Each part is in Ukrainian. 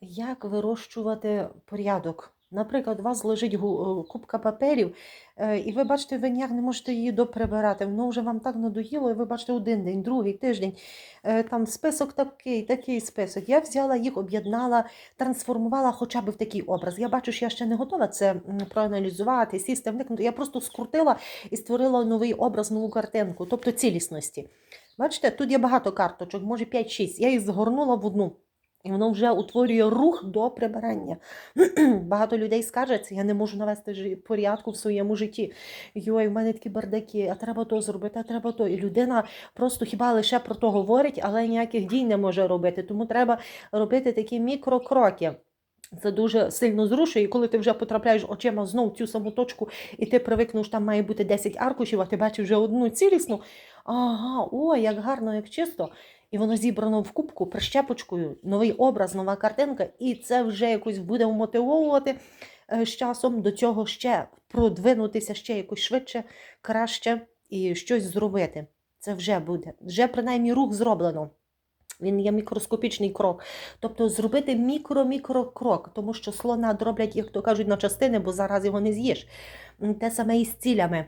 Як вирощувати порядок? Наприклад, у вас лежить е, купка паперів, е, і ви бачите, ви ніяк не можете її доприбирати. Воно вже вам так надоїло, і ви бачите один день, другий тиждень. е, Там список такий, такий список. Я взяла їх, об'єднала, трансформувала хоча б в такий образ. Я бачу, що я ще не готова це проаналізувати, сісти, вникнути. Я просто скрутила і створила новий образ, нову картинку, тобто цілісності. Бачите, тут є багато карточок, може 5-6. Я їх згорнула в одну. І воно вже утворює рух до прибирання. Багато людей скаржаться, я не можу навести порядку в своєму житті. Йой, в мене такі бардаки, а треба то зробити, а треба то. І людина просто хіба лише про то говорить, але ніяких дій не може робити. Тому треба робити такі мікрокроки. Це дуже сильно зрушує, і коли ти вже потрапляєш очима знову в цю саму точку, і ти привикнув, там має бути 10 аркушів, а ти бачиш вже одну цілісну. Ага, о, як гарно, як чисто. І воно зібрано в кубку прищепочкою, новий образ, нова картинка, і це вже якось буде мотивовувати е, з часом до цього ще продвинутися ще якось швидше, краще і щось зробити. Це вже буде. Вже принаймні рух зроблено. Він є мікроскопічний крок. Тобто зробити мікро-мікрокрок, тому що слона дроблять, як то кажуть, на частини, бо зараз його не з'їш. Те саме і з цілями.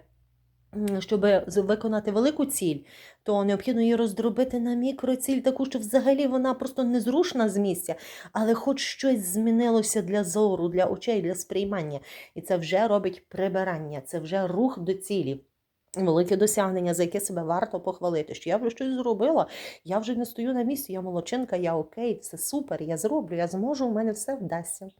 Щоб виконати велику ціль, то необхідно її роздробити на мікроціль, таку, що взагалі вона просто незрушна з місця, але хоч щось змінилося для зору, для очей, для сприймання. І це вже робить прибирання, це вже рух до цілі. Велике досягнення, за яке себе варто похвалити, що я вже щось зробила, я вже не стою на місці, я молодчинка, я окей, все супер, я зроблю, я зможу, у мене все вдасться.